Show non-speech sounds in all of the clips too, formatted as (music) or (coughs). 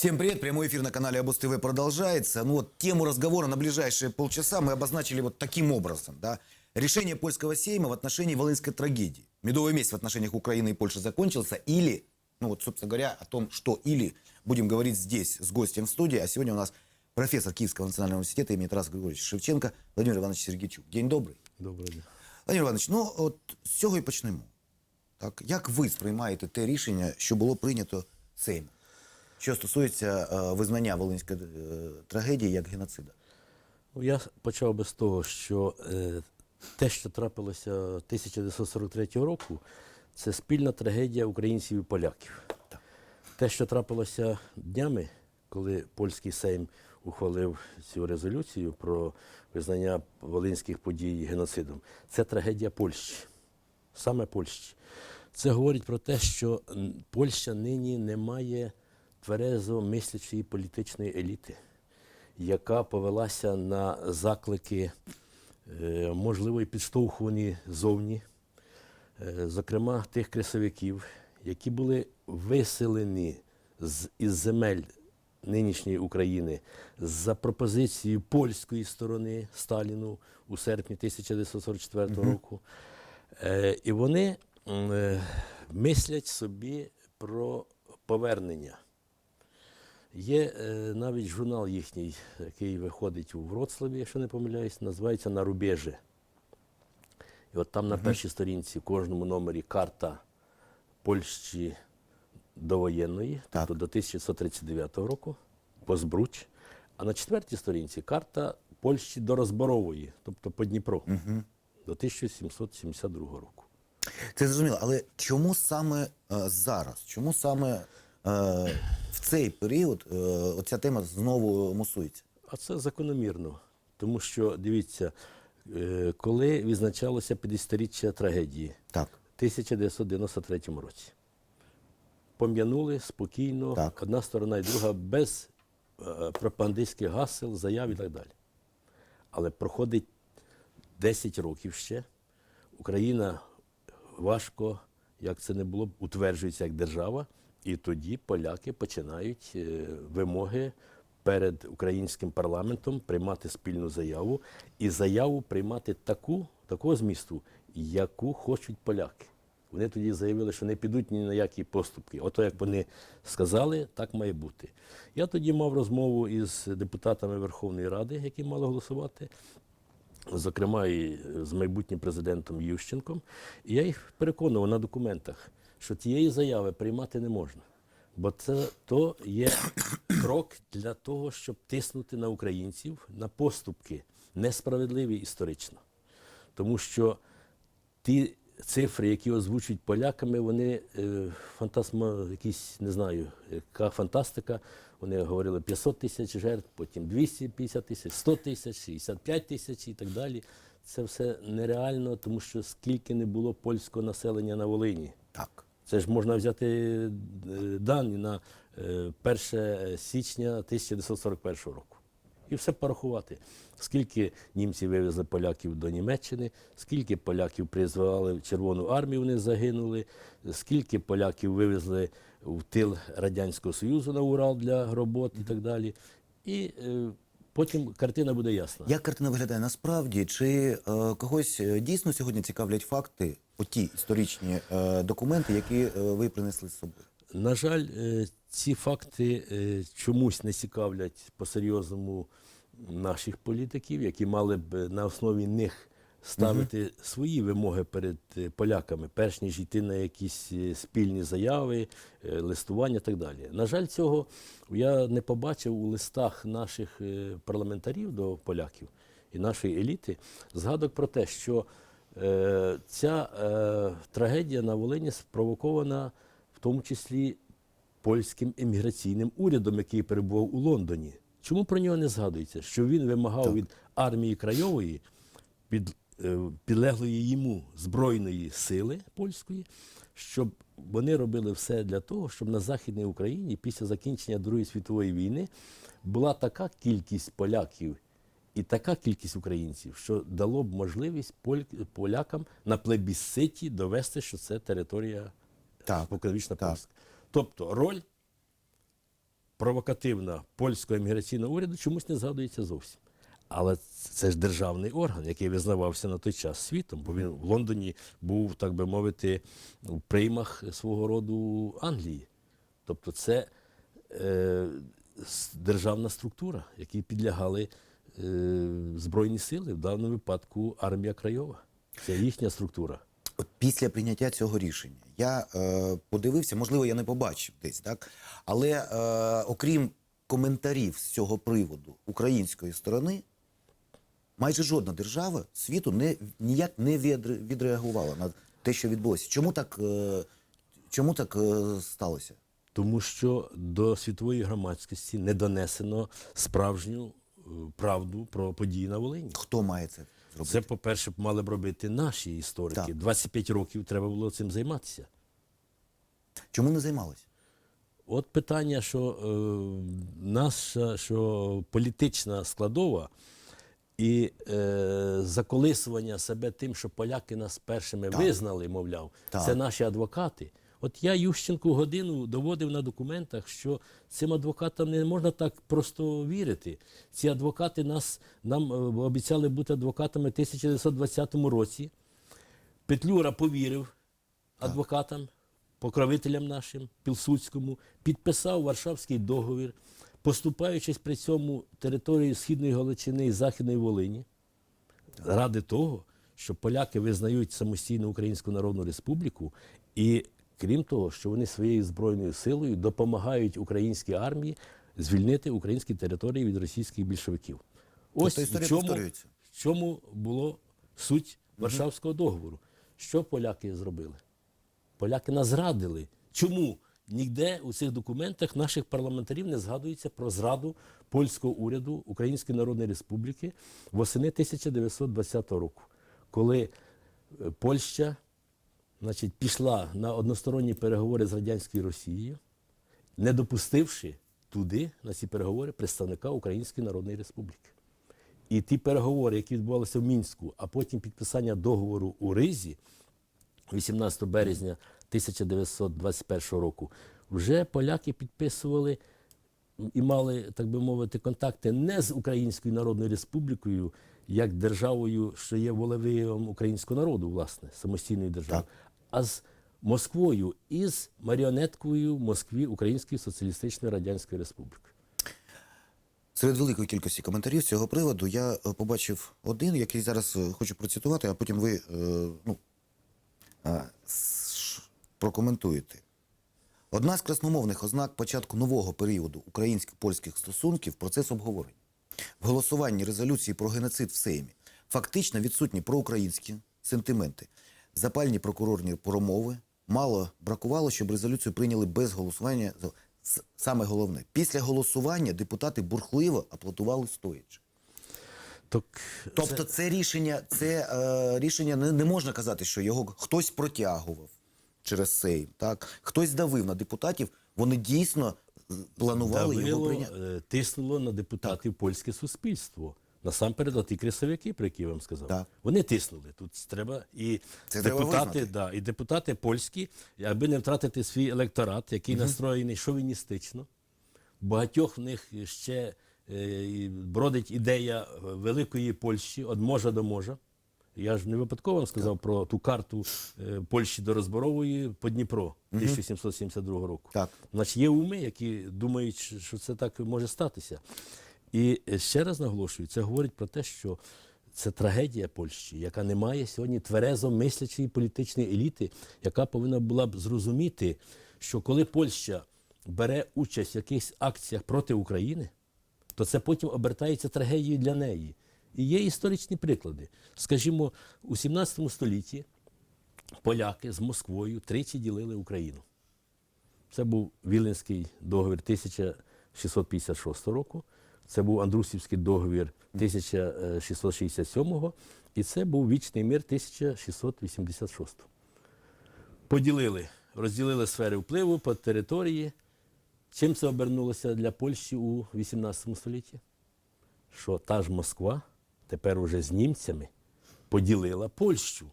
Всем привет, прямой эфир на канале Абус ТВ продолжается. Ну вот тему разговора на ближайшие полчаса мы обозначили вот таким образом. Да? Решение польского сейма в отношении Волынской трагедии. Медовый месяц в отношениях Украины и Польши закончился. Или, ну вот, собственно говоря, о том, что или, будем говорить здесь с гостем в студии. А сегодня у нас профессор Киевского национального университета имени Тараса Григорьевича Шевченка Владимир Иванович Сергійчук. День добрий. Доброго дня. Владимир Іванович, ну от з цього і почнемо. Так, як ви сприймаєте те рішення, що було прийнято Сеймом, Що стосується е, визнання Волинської е, трагедії як геноцида? Ну, я почав би з того, що е, те, що трапилося 1943 року, це спільна трагедія українців і поляків. Те, що трапилося днями, коли польський Сейм ухвалив цю резолюцію про визнання волинських подій геноцидом, це трагедія Польщі, саме Польщі. Це говорить про те, що Польща нині не має тверезо мислячої політичної еліти, яка повелася на заклики, е, можливо, і підштовхувані зовні, е, зокрема тих кресовиків, які були виселені з, із земель нинішньої України за пропозицією польської сторони Сталіну у серпні 1944 року. Е, і вони мислять собі про повернення. Є е, навіть журнал їхній, який виходить у Вроцлаві, якщо не помиляюсь, називається На рубежі. І от там на першій сторінці в кожному номері карта Польщі довоєнної, Так. тобто до 1939 року, по Збруч. А на четвертій сторінці карта Польщі до Розборової, тобто по Дніпро, до 1772 року. Це зрозуміло, але чому саме е, зараз? Чому саме е, в цей період е, оця тема знову мусується? А це закономірно, тому що дивіться, е, коли відзначалося 50-річчя трагедії Так. в 1993 році. Пом'янули спокійно, Так. одна сторона і друга без е, пропагандистських гасел, заяв і так далі. Але проходить 10 років ще. Україна важко, як це не було, утверджується як держава, і тоді поляки починають е, вимоги перед українським парламентом приймати спільну заяву і заяву приймати таку, такого змісту, яку хочуть поляки. Вони тоді заявили, що не підуть ні на які поступки. Ото як вони сказали, так має бути. Я тоді мав розмову із депутатами Верховної Ради, які мали голосувати зокрема і з майбутнім президентом Ющенком. І я їх переконував на документах, що тієї заяви приймати не можна. Бо це то є крок для того, щоб тиснути на українців на поступки, несправедливі історично. Тому що ті цифри, які озвучують поляками, вони е, фантасма, якісь, не знаю, яка фантастика. Вони говорили 500 тисяч жертв, потім 250 тисяч, 100 тисяч, 65 тисяч і так далі. Це все нереально, тому що скільки не було польського населення на Волині. Так. Це ж можна взяти е, дані на е, 1 січня 1941 року. І все порахувати. Скільки німці вивезли поляків до Німеччини, скільки поляків призвали в Червону армію, вони загинули, скільки поляків вивезли в тил Радянського Союзу на Урал для робот і так далі. І е, потім картина буде ясна. Як картина виглядає насправді? Чи е, когось е, дійсно сьогодні цікавлять факти, оті історичні е, документи, які е, ви принесли з собою? На жаль, е, ці факти е, чомусь не цікавлять по-серйозному наших політиків, які мали б на основі них ставити свої вимоги перед е, поляками, перш ніж йти на якісь е, спільні заяви, е, листування і так далі. На жаль, цього я не побачив у листах наших е, парламентарів до поляків і нашої еліти згадок про те, що е, ця е, трагедія на Волині спровокована в тому числі польським еміграційним урядом, який перебував у Лондоні. Чому про нього не згадується? Що він вимагав від армії Крайової, під, підлеглої йому збройної сили польської, щоб вони робили все для того, щоб на Західній Україні після закінчення Другої світової війни була така кількість поляків і така кількість українців, що дало б можливість полякам на плебісциті довести, що це територія так. польська. Тобто роль провокативна польського імміграційного уряду чомусь не згадується зовсім. Але це ж державний орган, який визнавався на той час світом, бо він в Лондоні був, так би мовити, в приймах свого роду Англії. Тобто це е, державна структура, якій підлягали е, Збройні сили, в даному випадку армія Крайова. Це їхня структура. От після прийняття цього рішення я е, подивився, можливо, я не побачив десь, так? Але е, окрім коментарів з цього приводу української сторони, майже жодна держава світу не, ніяк не відреагувала на те, що відбулося. Чому так, е, чому так е, сталося? Тому що до світової громадськості не донесено справжню е, правду про події на Волині. Хто має це зробити? Це, по-перше, мали б робити наші історики. Так. 25 років треба було цим займатися. Чому не займалися? От питання, що е, наша що політична складова і е, заколисування себе тим, що поляки нас першими визнали, мовляв, Так. це наші адвокати. От я Ющенку годину доводив на документах, що цим адвокатам не можна так просто вірити. Ці адвокати нас нам е, обіцяли бути адвокатами в 1920 році. Петлюра повірив адвокатам, покровителям нашим, Пілсудському, підписав Варшавський договір, поступаючись при цьому території Східної Галичини і Західної Волині, ради того, що поляки визнають самостійну Українську Народну Республіку, і крім того, що вони своєю збройною силою допомагають українській армії звільнити українські території від російських більшовиків. Ось Тобто в чому, в чому було суть Варшавського договору. Що поляки зробили? Поляки нас зрадили. Чому? Ніде у цих документах наших парламентарів не згадується про зраду польського уряду Української Народної Республіки восени 1920 року, коли е, Польща значить, пішла на односторонні переговори з радянською Росією, не допустивши туди, на ці переговори, представника Української Народної Республіки. І ті переговори, які відбувалися в Мінську, а потім підписання договору у Ризі 18 березня 1921 року, вже поляки підписували і мали, так би мовити, контакти не з Українською Народною Республікою, як державою, що є волевиявом українського народу, власне, самостійної держави, а з Москвою і з маріонеткою в Москві Української Соціалістичної Радянської Республіки. Серед великої кількості коментарів з цього приводу я е, побачив один, який зараз е, хочу процитувати, а потім ви е, ну, прокоментуєте. Одна з красномовних ознак початку нового періоду українсько-польських стосунків процес обговорень. В голосуванні резолюції про геноцид в Сеймі фактично відсутні проукраїнські сентименти, запальні прокурорні промови. Мало бракувало, щоб резолюцію прийняли без голосування. Саме головне, після голосування депутати бурхливо аплодували стоячи. Так, Тобто, це рішення, це е, рішення не, не можна казати, що його хтось протягував через Сейм. Так хтось давив на депутатів. Вони дійсно е, планували його прийняти. е, тиснуло на депутатів польське суспільство. Насамперед, ті кресовики, про які я вам сказав, Так. вони тиснули. Тут треба і Це депутати, визнати. да, і депутати польські, аби не втратити свій електорат, який настроєний шовіністично. Багатьох в них ще е, бродить ідея великої Польщі від можа до можа. Я ж не випадково сказав про ту карту е, Польщі до Розборової по Дніпро 1772 року. Так. Значить, є уми, які думають, що- це так може статися. І ще раз наголошую, це говорить про те, що це трагедія Польщі, яка не має сьогодні тверезо мислячої політичної еліти, яка повинна була б зрозуміти, що коли Польща бере участь в якихось акціях проти України, то це потім обертається трагедією для неї. І є історичні приклади. Скажімо, у 17 столітті поляки з Москвою тричі ділили Україну. Це був Віленський договір 1656 року, це був Андрусівський договір 1667 і це був Вічний мир 1686. Поділили, розділили сфери впливу по території. Чим це обернулося для Польщі у 18 столітті? Що та ж Москва тепер уже з німцями поділила Польщу.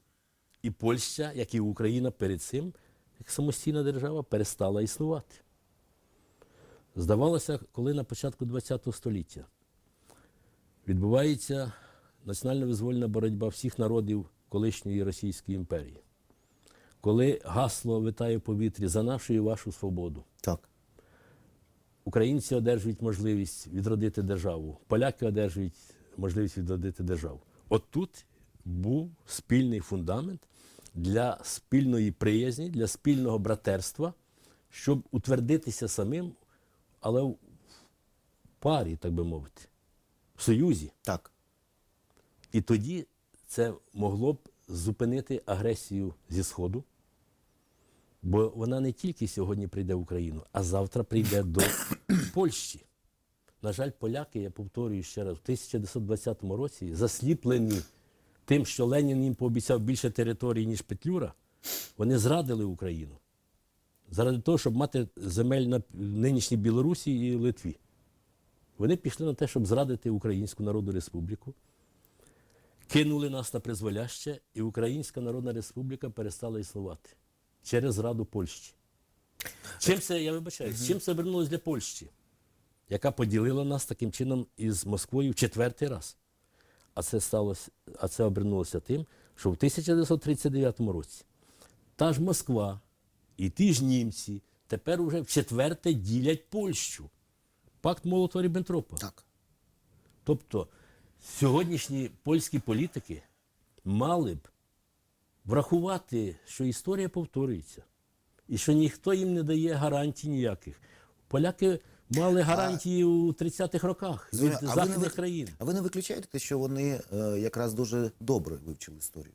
І Польща, як і Україна перед цим, як самостійна держава, перестала існувати. Здавалося, коли на початку ХХ століття відбувається національно-визвольна боротьба всіх народів колишньої Російської імперії, коли гасло витає в повітрі за нашу і вашу свободу, Так. українці одержують можливість відродити державу, поляки одержують можливість відродити державу. От тут був спільний фундамент для спільної приязні, для спільного братерства, щоб утвердитися самим, але в парі, так би мовити, в союзі. Так. І тоді це могло б зупинити агресію зі Сходу, бо вона не тільки сьогодні прийде в Україну, а завтра прийде до (coughs) Польщі. На жаль, поляки, я повторюю ще раз, в 1920 році засліплені тим, що Ленін їм пообіцяв більше території, ніж Петлюра, вони зрадили Україну. Заради того, щоб мати земель на нинішній Білорусі і Литві. Вони пішли на те, щоб зрадити Українську Народну Республіку, кинули нас на призволяще, і Українська Народна Республіка перестала існувати через зраду Польщі. Чим це, я вибачаюсь, чим це обернулося для Польщі, яка поділила нас таким чином із Москвою в четвертий раз? А це сталося, а це обернулося тим, що в 1939 році та ж Москва і ті ж німці тепер уже в четверте ділять Польщу. Пакт молотова ріббентропа Так. Тобто сьогоднішні польські політики мали б врахувати, що історія повторюється, і що ніхто їм не дає гарантій ніяких. Поляки мали гарантії у 30-х роках від Звичайно, а західних ви- країн. А ви не виключаєте, те, що вони е, якраз дуже добре вивчили історію?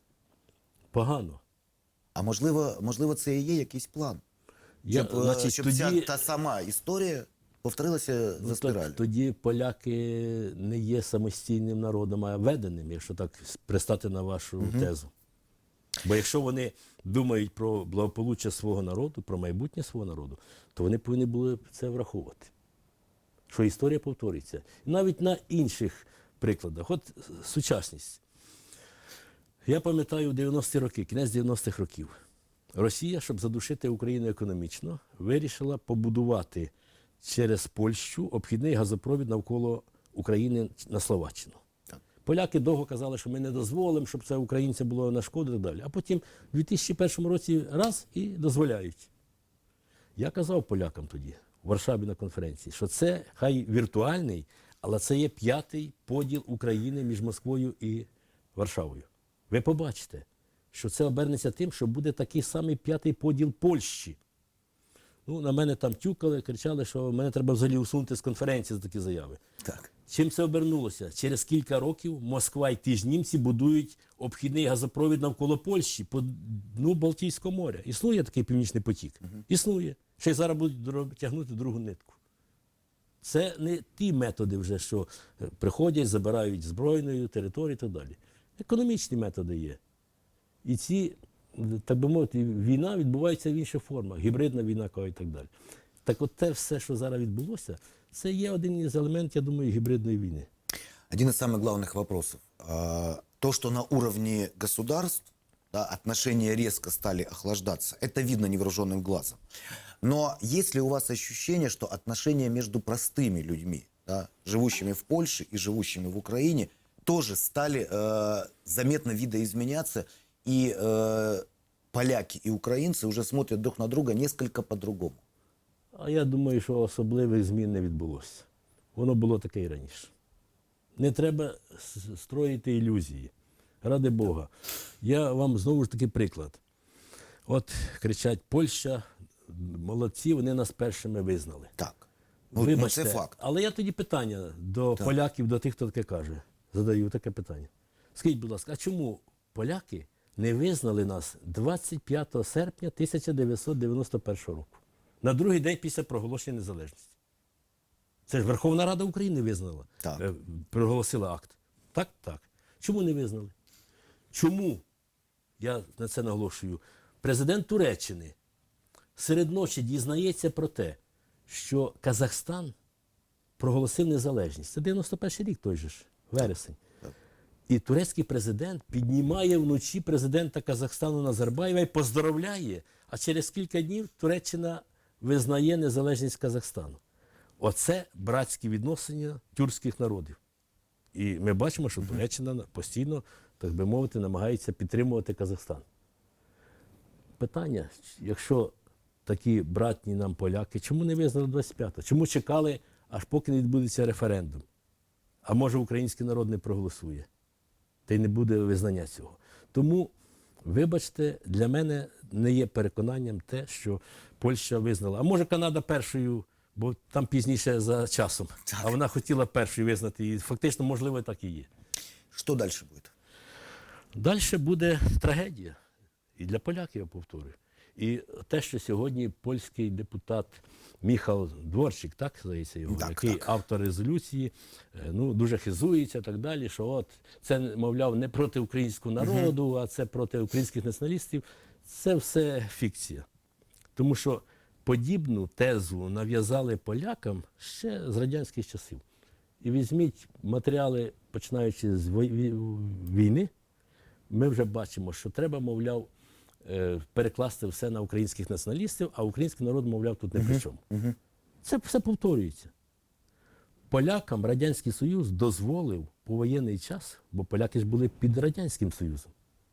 Погано. А можливо, можливо, це і є якийсь план. Я, щоб е, значить, щоб тоді, ця та сама історія повторилася ну, за то- спіралю. тоді поляки не є самостійним народом, а веденим, якщо так пристати на вашу тезу. Бо якщо вони думають про благополуччя свого народу, про майбутнє свого народу, то вони повинні були це враховувати. Що історія повторюється. І навіть на інших прикладах. От сучасність. Я пам'ятаю 90-ті роки, кінець 90-х років. Росія, щоб задушити Україну економічно, вирішила побудувати через Польщу обхідний газопровід навколо України на Словаччину. Поляки довго казали, що ми не дозволимо, щоб це українцям було на шкоду і так далі. А потім в 2001 році раз і дозволяють. Я казав полякам тоді, в Варшаві на конференції, що це хай віртуальний, але це є п'ятий поділ України між Москвою і Варшавою. Ви побачите, що це обернеться тим, що буде такий самий п'ятий поділ Польщі. Ну, на мене там тюкали, кричали, що мене треба взагалі усунути з конференції за такі заяви. Так. Чим це обернулося? Через кілька років Москва і ті ж німці будують обхідний газопровід навколо Польщі по дну Балтійського моря. Існує такий північний потік? Існує. Ще й зараз будуть дро- тягнути другу нитку. Це не ті методи вже, що е, приходять, забирають збройною територію і так далі. Економічні методи є. І ці, так би мовити, війна відбувається в інших формах, гібридна війна кажуть, і так далі. Так от те все, що зараз відбулося, це є один із елементів, я думаю, гібридної війни. Один из самых главных вопросов. А, То, что на уровне государств да, отношения резко стали охлаждаться, это видно невооруженным глазом. Но есть ли у вас ощущение, что отношения между простыми людьми, да, живущими в Польше и живущими в Украине, тоже стали э, заметно видоизменяться, и э, поляки и украинцы уже смотрят друг на друга несколько по-другому? А я думаю, що особливих змін не відбулося. Воно було таке і раніше. Не треба с- строїти ілюзії. Ради Бога. Я вам знову ж таки приклад. От кричать, Польща, молодці, вони нас першими визнали. Так. Ну, ну, це факт. Але я тоді питання до поляків, до тих, хто таке каже. Задаю таке питання. Скажіть, будь ласка, а чому поляки не визнали нас 25 серпня 1991 року? На другий день після проголошення незалежності. Це ж Верховна Рада України визнала, Так. е, проголосила акт. Так, так. Чому не визнали? Чому, я на це наголошую, президент Туреччини серед ночі дізнається про те, що Казахстан проголосив незалежність. Це 91 рік той же ж, вересень. І турецький президент піднімає вночі президента Казахстану Назарбаєва і поздоровляє. А через кілька днів Туреччина визнає незалежність Казахстану. Оце братські відносини тюркських народів. І ми бачимо, що Туреччина постійно, так би мовити, намагається підтримувати Казахстан. Питання, якщо такі братні нам поляки, чому не визнали 25-го? Чому чекали, аж поки не відбудеться референдум? А може український народ не проголосує? Та й не буде визнання цього. Тому, вибачте, для мене не є переконанням те, що Польща визнала. А може Канада першою, бо там пізніше за часом. А вона хотіла першою визнати. І фактично, можливо, так і є. Что дальше будет? Далі буде трагедія. І для поляків, я повторюю. І те, що сьогодні польський депутат Міхал Дворчик, так здається його, Так, який так. автор резолюції, е, ну дуже хизується так далі. Що от це, мовляв, не проти українського народу, а це проти українських націоналістів. Це все фікція. Тому що подібну тезу нав'язали полякам ще з радянських часів. І візьміть матеріали, починаючи з війни, ми вже бачимо, що треба, мовляв, перекласти все на українських націоналістів, а український народ, мовляв, тут не при чому. Це все повторюється. Полякам Радянський Союз дозволив повоєнний час, бо поляки ж були під Радянським Союзом.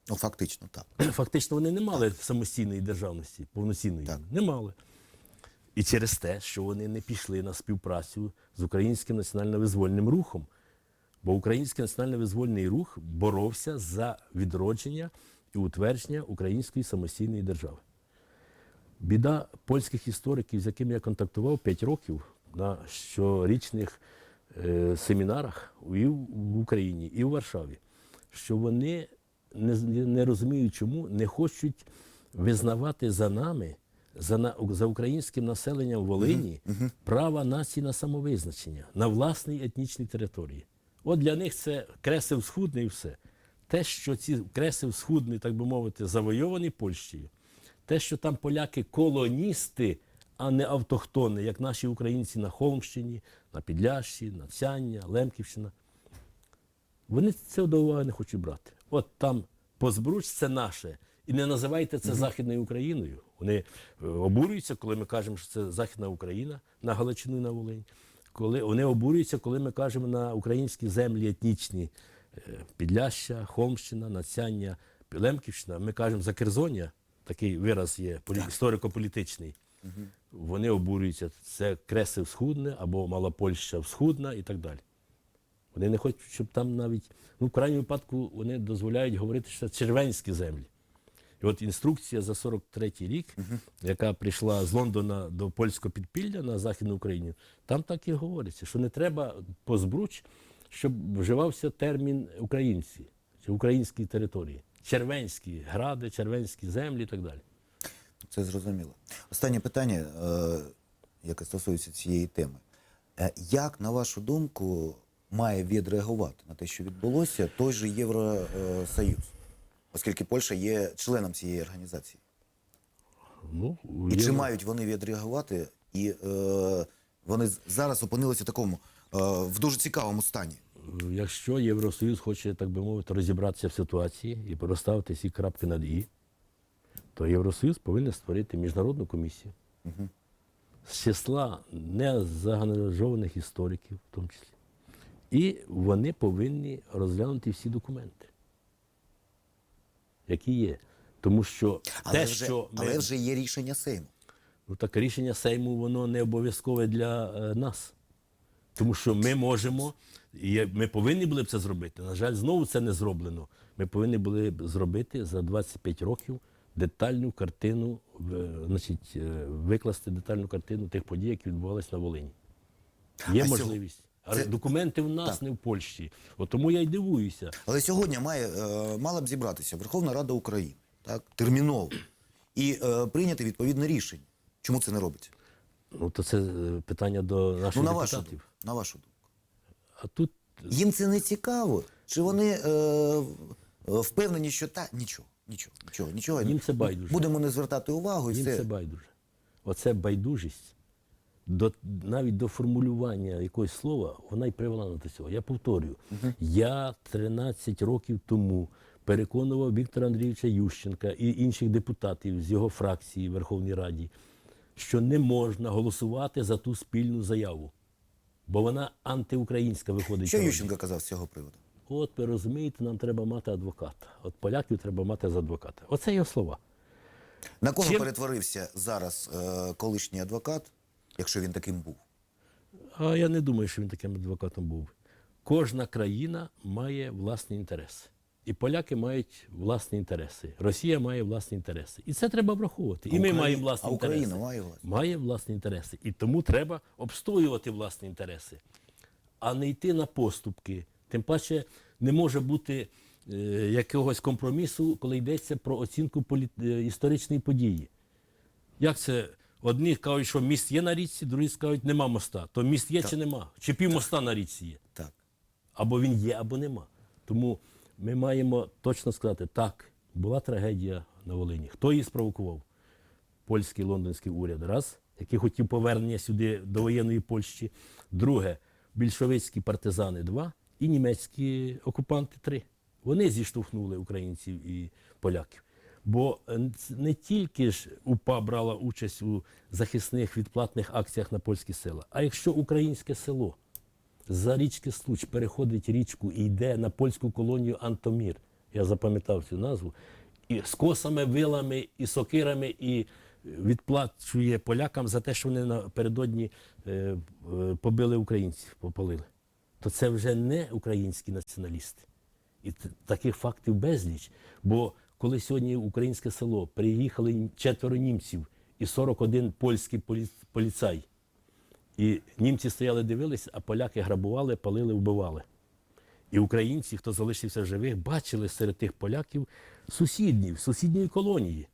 Ну, фактично так. (clears throat) Фактично вони не мали самостійної державності, повноцінної. Так. Не мали. І через те, що вони не пішли на співпрацю з українським національно-визвольним рухом. Бо український національно-визвольний рух боровся за відродження і утвердження української самостійної держави. Біда польських істориків, з якими я контактував 5 років на щорічних е, семінарах і в Україні, і в Варшаві, що вони не, не розуміють, чому не хочуть визнавати за нами, за, за українським населенням Волині, права нації на самовизначення, на власній етнічній території. От для них це кресив схудний і все. Те, що ці кресив схудний, так би мовити, завойовані Польщею, те, що там поляки колоністи, а не автохтони, як наші українці на Холмщині, на Підлящі, на Цяння, Лемківщина. Вони це до уваги не хочуть брати. От там Позбруч це наше. І не називайте це Західною Україною. Вони е, обурюються, коли ми кажемо, що це Західна Україна на Галичину і на Волинь. Коли вони обурюються, коли ми кажемо на українські землі етнічні Підляща, Холмщина, Нацяння, Лемківщина. Ми кажемо Закерзоння, такий вираз є історико-політичний. Вони обурюються. Це Кресив Схудне або Мала Польща Схудна і так далі. Вони не хочуть, щоб там навіть, ну, в крайньому випадку, вони дозволяють говорити, що це червенські землі. І от інструкція за 43-й рік, яка прийшла з Лондона до польського підпілля на Західну Україну, там так і говориться, що не треба по збруч, щоб вживався термін українці чи українські території. Червенські гради, червенські землі і так далі. Це зрозуміло. Останнє питання, е, яке стосується цієї теми. Е, Як, на вашу думку, має відреагувати на те, що відбулося, той же Євросоюз? Оскільки Польща є членом цієї організації. Ну, І є- чи мають вони відреагувати? І е, вони зараз опинилися в такому в дуже цікавому стані. Якщо Євросоюз хоче, так би мовити, розібратися в ситуації і розставити всі крапки над І, то Євросоюз повинен створити міжнародну комісію з числа незаангажованих істориків, в тому числі. І вони повинні розглянути всі документи, які є. Тому що Але, те, вже, що ми... але вже є рішення Сейму. Ну так рішення Сейму воно не обов'язкове для е, нас. Тому що ми можемо, і ми повинні були б це зробити. На жаль, знову це не зроблено. Ми повинні були б зробити за 25 років детальну картину, значить, е, викласти детальну картину тих подій, які відбувалися на Волині. Є А можливість. А це- документи в нас, Так. не в Польщі. От тому я й дивуюся. Але сьогодні має, е, мала б зібратися Верховна Рада України так, терміново і е, прийняти відповідне рішення. Чому це не робиться? Ну то це е, питання до наших Ну, на вашу, депутатів. думку, на вашу думку. А тут Їм це не цікаво? Чи вони е, впевнені, що та нічого, нічого, нічого, нічого. Їм це байдуже. Будемо не звертати увагу і Їм все. це байдуже. Оце байдужість, до, навіть до формулювання якогось слова, вона й привела до цього. Я повторюю, я 13 років тому переконував Віктора Андрійовича Ющенка і інших депутатів з його фракції в Верховній Раді, що не можна голосувати за ту спільну заяву. бо вона антиукраїнська виходить. Що. Ющенко казав з цього приводу? От ви розумієте, нам треба мати адвоката. От поляків треба мати за адвоката. Оце його слова. На кого Чим- перетворився зараз е, колишній адвокат, якщо він таким був? А я не думаю, що він таким адвокатом був. Кожна країна має власні інтереси. І поляки мають власні інтереси. Росія має власні інтереси. І це треба враховувати. І ми Україна- маємо власні а Україна інтереси. має власні? Має власні інтереси. І тому треба обстоювати власні інтереси, а не йти на поступки. Тим паче не може бути е, якогось компромісу, коли йдеться про оцінку полі... е, історичної події. Як це? Одні кажуть, що міст є на річці, другі скажуть, нема моста. То міст є чи нема? Чи пів моста на річці є? Так. Або він є, або нема. Тому ми маємо точно сказати, так, була трагедія на Волині. Хто її спровокував? Польський лондонський уряд, раз, який хотів повернення сюди до воєнної Польщі. Друге, більшовицькі партизани, два, і німецькі окупанти три. Вони зіштовхнули українців і поляків. Бо е, не тільки ж УПА брала участь у захисних відплатних акціях на польські села, а якщо українське село за річки Случ переходить річку і йде на польську колонію Антомір. Я запам'ятав цю назву. І з косами, вилами, і сокирами, і відплачує полякам за те, що вони напередодні е, е, побили українців, попалили. То це вже не українські націоналісти. І таких фактів безліч. Бо коли сьогодні в українське село приїхали четверо німців і 41 польський полі- поліцай, і німці стояли, дивились, а поляки грабували, палили, вбивали. І українці, хто залишився живих, бачили серед тих поляків сусідніх, сусідньої колонії.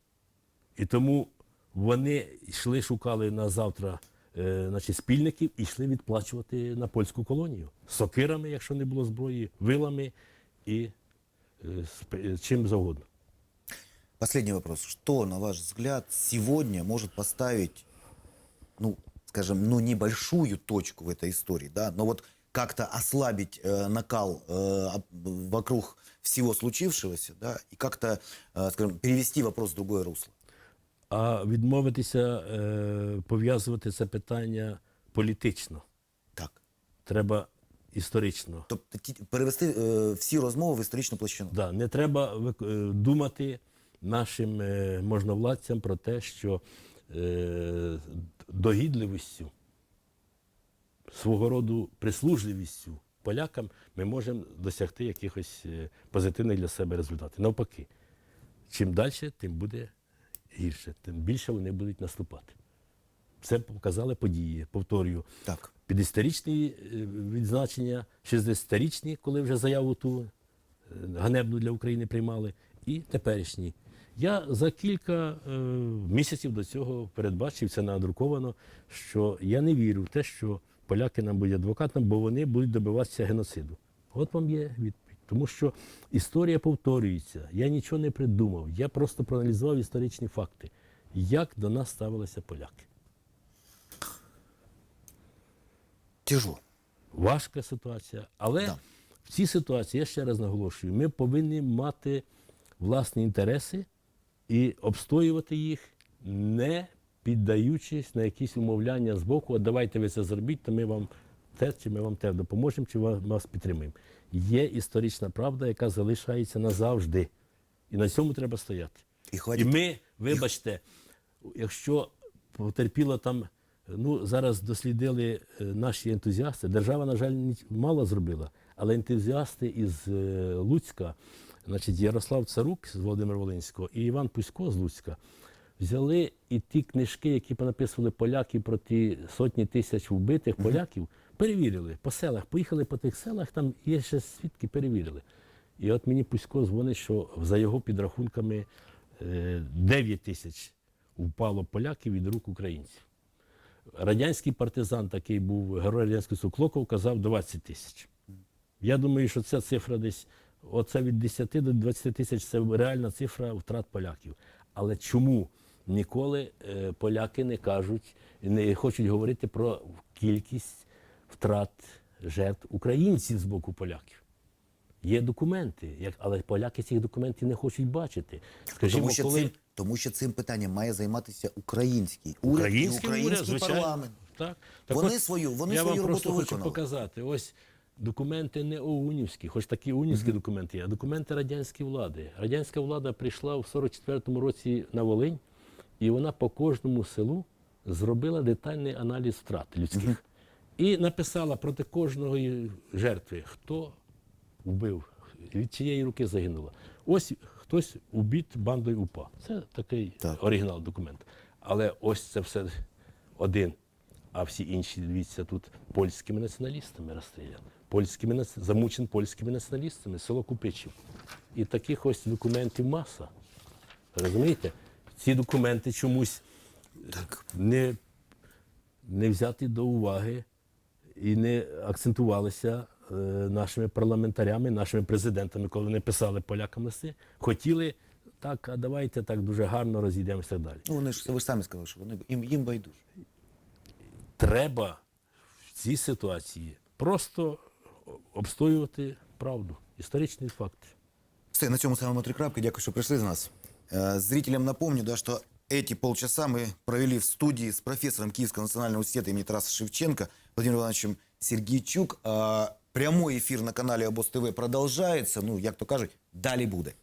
І тому вони йшли, шукали на завтра е, значить, спільників і йшли відплачувати на польську колонію. Сокирами, якщо не було зброї, вилами і е, е, чим завгодно. Последний вопрос. Что, на ваш взгляд, сегодня может поставить, ну, скажем, ну, небольшую точку в этой истории, да, но вот как-то ослабить э, накал э, об- вокруг всего случившегося, да, и как-то, э, скажем, перевести вопрос в другое русло? А відмовитися е, пов'язувати це питання політично. Так. Треба історично. Тобто ті- перевести е, всі розмови в історичну площину. Да, не треба вик- е, думати нашим е, можновладцям про те, що е, догідливістю, свого роду прислужливістю полякам ми можемо досягти якихось е, позитивних для себе результатів. Навпаки, чим далі, тим буде гірше, тим більше вони будуть наступати. Це показали події. Повторюю, Так. 50-річні е, відзначення, 60-річні, коли вже заяву ту ганебну для України приймали, і теперішні. Я за кілька е, місяців до цього передбачив, це надруковано, що я не вірю в те, що поляки нам будуть адвокатом, бо вони будуть добиватися геноциду. От вам є відповідь. Тому що історія повторюється. Я нічого не придумав. Я просто проаналізував історичні факти, як до нас ставилися поляки. Тяжело. важка ситуація. Але Да. в цій ситуації, я ще раз наголошую, ми повинні мати власні інтереси і обстоювати їх, не піддаючись на якісь умовляння з боку, «От давайте ви це зробіть, то ми вам те, чи ми вам те допоможемо, чи вас підтримуємо. Є історична правда, яка залишається назавжди. І на цьому треба стояти. І І ми, вибачте, якщо потерпіло там, ну зараз дослідили е, наші ентузіасти. Держава, на жаль, мало зробила, але ентузіасти із е, Луцька, значить Ярослав Царук з Володимира Волинського і Іван Пусько з Луцька, взяли і ті книжки, які понаписували поляки про ті сотні тисяч вбитих поляків, перевірили по селах. Поїхали по тих селах, там є ще свідки, перевірили. І от мені Пусько дзвонить, що за його підрахунками е, 9 тисяч впало поляків від рук українців. Радянський партизан, такий був герой радянського Союзу, Клоков, казав 20 тисяч. Я думаю, що ця цифра десь оце від 10 до 20 тисяч це реальна цифра втрат поляків. Але чому ніколи е, поляки не кажуть, не хочуть говорити про кількість втрат жертв українців з боку поляків? Є документи, але поляки цих документів не хочуть бачити. Скажімо, тому, що коли цим, тому що цим питанням має займатися український уряд український і український звичайно, парламент. Так? Так Вони свою- вони я свою вам роботу просто хочу виконали. показати. Ось документи не ОУНівські, хоч такі ОУНівські документи є, а документи радянської влади. Радянська влада прийшла в 44-му році на Волинь, і вона по кожному селу зробила детальний аналіз втрат людських. І написала проти кожної жертви, хто вбив, від чиєї руки загинула. Ось хтось убит бандою УПА. Це такий Так. оригінал документ. Але ось це все один. А всі інші, дивіться, тут польськими націоналістами розстріляні. Польськими замучен польськими націоналістами, село Купичів. І таких ось документів маса. Розумієте? Ці документи чомусь Так. не, не взяті до уваги і не акцентувалися е, нашими парламентарями, нашими президентами, коли вони писали полякам листи, хотіли так, а давайте так дуже гарно розійдемося далі. Ну, вони ж, ви ж самі сказали, що вони, їм, їм байдуже. Треба в цій ситуації просто обстоювати правду, історичні факти. Все, на цьому ставимо три крапки. Дякую, що прийшли з нас. Э, Зрителям напомню, да, что эти полчаса мы провели в студии с профессором Киевского национального университета имени Тараса Шевченко Владимиром Ивановичем Сергійчук. А, Прямой эфир на канале Обоз ТВ продолжается. Ну, як то кажуть, далі буде.